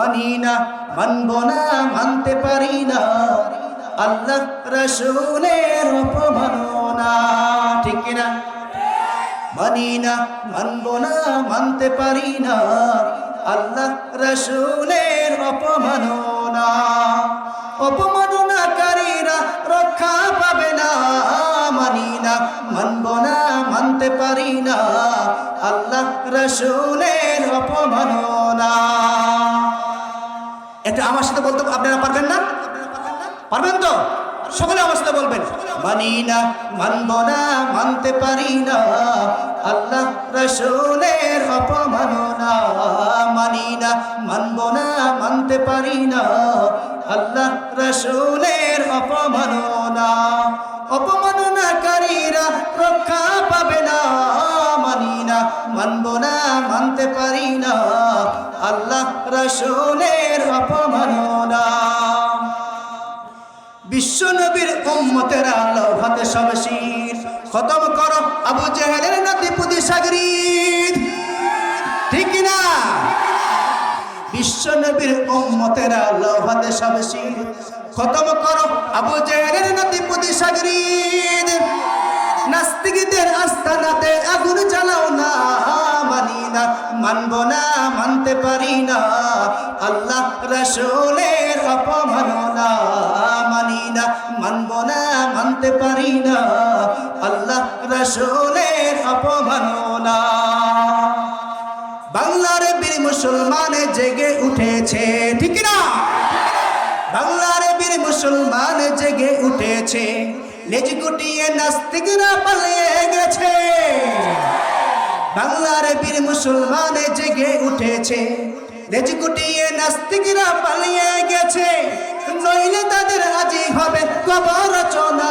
মানি না মানব না, মানতে পারি না। আল্লাহ রসুলের অপমাননা, ঠিক কিনা? মানি না মানব না, মানতে পারি না। আল্লাহ রসুলের অপমাননা। অপমাননাকারীরা রক্ষা পাবে না। মানি না মানব না, মানতে পারি না। আল্লাহ রসুলের অপমাননা। এটা আমার সাথে বলতে, আপনারা পারবেন না? পারবেন তো? সকলে আমার সাথে বলবেন। মানি না, মানব না, মানতে পারি না। আল্লাহ রসুলের অপমাননা মানি না, মানব না, মানতে পারি না। আল্লাহ রসুলের অপমাননা অপমাননাকারীরা রক্ষা পাবে না। মানি না, মানব না, মানতে পারি না। আল্লাহ রসুলের অপমাননা। বিশ্ব নবীর উম্মতের আলো হাতে সব খতম করো আবু জেহেলের নাতি পুতি সাগরিদ ঠিক না বিশ্ব নবীর উম্মতের আলো হাতে সব খতম করো আবু জেহেলের নাতি পুতি সাগরিদ নাস্তিকদের আস্তানাতে মানব না, মানতে পারি না। আল্লাহ রসুলের অপমাননা মানি না, মানব না, মানতে পারি না। আল্লাহ রসুলের অপমাননা বাংলার বীর মুসলমানে জেগে উঠেছে, ঠিক না? বাংলার বীর মুসলমান জেগে উঠেছে, লেজ গুটিয়ে নাস্তিকরা পালিয়ে গেছে। বাংলার বীর মুসলমান জেগে উঠেছে। লেজ গুটিয়ে নাস্তিকরা পালিয়ে গেছে। নইলে তাদের আজি হবে কবর রচনা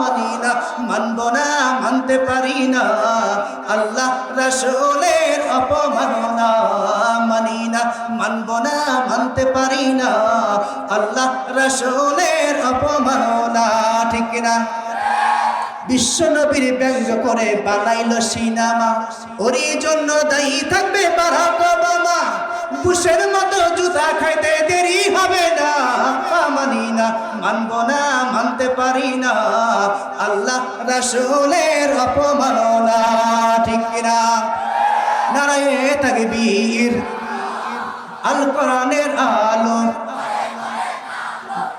মানি না মানব না, মানতে পারি না। আল্লাহ রসুলের অপমাননা মানি না মানব না, মানতে পারি না। আল্লাহ রসুলের অপমাননা, ঠিক না? বিশ্ব নবীর ব্যঙ্গ করে বানাইল সিনেমা। ওরই জন্য দায়ী থাকবে বারাক ওবামা। বুশের মতো জুতা খাইতে দেরি হবে না। মানি না, মানব না, মানতে পারি না। আল্লাহ রসুলের অপমাননা, ঠিক কিনা? নারায়ে তাকবীর। আল কোরআনের আলো।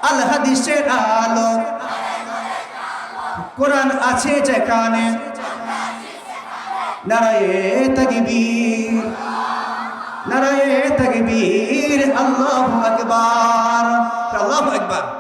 আল হাদিসের আলো। কোরআন আছে যেখানে? নারায়ে তগবীর নারায়ে তগবীর আল্লাহু আকবার। আল্লাহু আকবার।